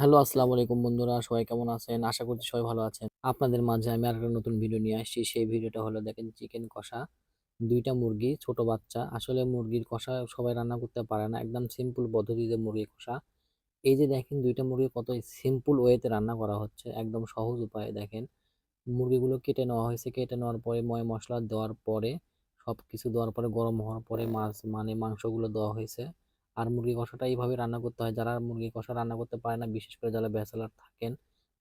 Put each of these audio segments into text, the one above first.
Hello, আসসালামু আলাইকুম বন্ধুরা, সবাই কেমন আছেন? আশা করছি সবাই ভালো আছেন। আপনাদের মাঝে আমি আর একটা নতুন ভিডিও নিয়ে আসছি। সেই ভিডিওটা হলো, দেখেন চিকেন কষা। দুইটা মুরগি, ছোট বাচ্চা। আসলে মুরগির কষা সবাই রান্না করতে পারে না। একদম সিম্পল পদ্ধতিতে মুরগি কষা। এই যে দেখেন, দুইটা মুরগি কত সিম্পল ওয়েতে রান্না করা হচ্ছে। একদম সহজ উপায়ে দেখেন। মুরগিগুলো কেটে নেওয়া হয়েছে। কেটে নেওয়ার পরে, ময় মশলা দেওয়ার পরে সব কিছু দেওয়ার পরে, গরম হওয়ার পরে, মাছ মানে মাংসগুলো দেওয়া হয়েছে। আর মুরগি কষাটা এইভাবে রান্না করতে হয়। যারা মুরগি কষা রান্না করতে পারে না, বিশেষ করে যারা ব্যাচেলার থাকেন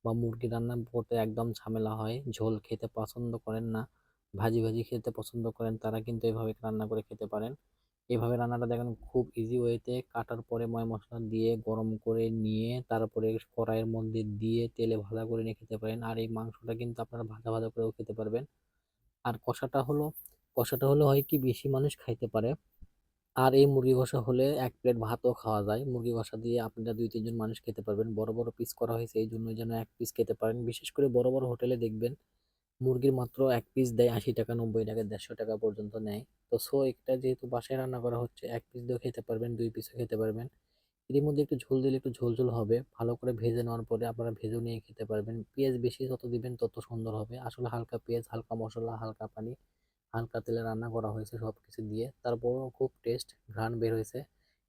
বা মুরগি রান্না করতে একদম ঝামেলা হয়, ঝোল খেতে পছন্দ করেন না, ভাজি ভাজি খেতে পছন্দ করেন, তারা কিন্তু এভাবে রান্না করে খেতে পারেন। এভাবে রান্নাটা দেখেন খুব ইজি ওয়েতে কাটার পরে ময় মশলা দিয়ে গরম করে নিয়ে তারপরে কড়াইয়ের মধ্যে দিয়ে তেলে ভাজা করে নিয়ে খেতে পারেন। আর এই মাংসটা কিন্তু আপনারা ভাজা ভাজা করেও খেতে পারবেন। আর কষাটা হলো কষাটা হলো হয় কি, বেশি মানুষ খাইতে পারে। আর এই মুরগি কষা হলে এক প্লেট ভাতও খাওয়া যায়। মুরগি কষা দিয়ে আপনারা দুই, তিনজন মানুষ খেতে পারবেন। বড় বড় পিস করা হয়েছে এই জন্য যেন এক পিস খেতে পারেন। বিশেষ করে বড় বড় হোটেলে দেখবেন, মুরগির মাত্র এক পিস দেয় আশি টাকা, নব্বই টাকা, দেড়শো টাকা পর্যন্ত নেয়। তো সো একটা যেহেতু বাসায় রান্না করা হচ্ছে, এক পিস দিয়েও খেতে পারবেন, দুই পিসও খেতে পারবেন। এর মধ্যে একটু ঝোল দিলে একটু ঝোল ঝোল হবে। ভালো করে ভেজে নেওয়ার পরে আপনারা ভেজেও নিয়ে খেতে পারবেন। পেঁয়াজ বেশি যত দিবেন, তত সুন্দর হবে। আসলে হালকা পেঁয়াজ, হালকা মশলা, হালকা পানি হালকা তেলে রান্না করা হয়েছে সব কিছু দিয়ে। তারপরও খুব টেস্ট ঘ্রাণ বের হয়েছে।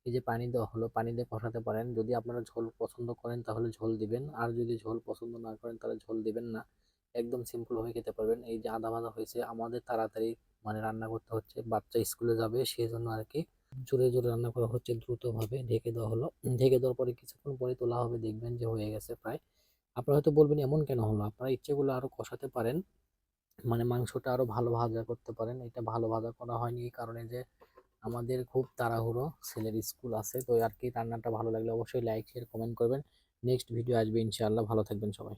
এই যে পানি দেওয়া হলো, পানি দিয়ে কষাতে পারেন। যদি আপনারা ঝোল পছন্দ করেন তাহলে ঝোল দিবেন। আর যদি ঝোল পছন্দ না করেন তাহলে ঝোল দিবেন না। একদম সিম্পল হয়ে খেতে পারবেন। এই যে আদা ভাজা হয়েছে, আমাদের তাড়াতাড়ি মানে রান্না করতে হচ্ছে। বাচ্চা স্কুলে যাবে সেই জন্য আর কি জোরে জোরে রান্না করা হচ্ছে দ্রুতভাবে। ঢেকে দেওয়া হলো। ঢেকে দেওয়ার পরে কিছুক্ষণ পরে তোলা হবে, দেখবেন যে হয়ে গেছে প্রায়। আপনারা হয়তো বলবেন, এমন কেন হলো? আপনারা ইচ্ছেগুলো আরও কষাতে পারেন। মানে মাংসটা আরও ভালো ভাজা করতে পারেন। এটা ভালো ভাজা করা হয়নি এই কারণে যে আমাদের খুব তাড়াহুড়ো ছেলের স্কুল আছে। তো আর কি রান্নাটা ভালো লাগলে অবশ্যই লাইক শেয়ার কমেন্ট করবেন। নেক্সট ভিডিও আসবে ইনশাআল্লাহ। ভালো থাকবেন সবাই।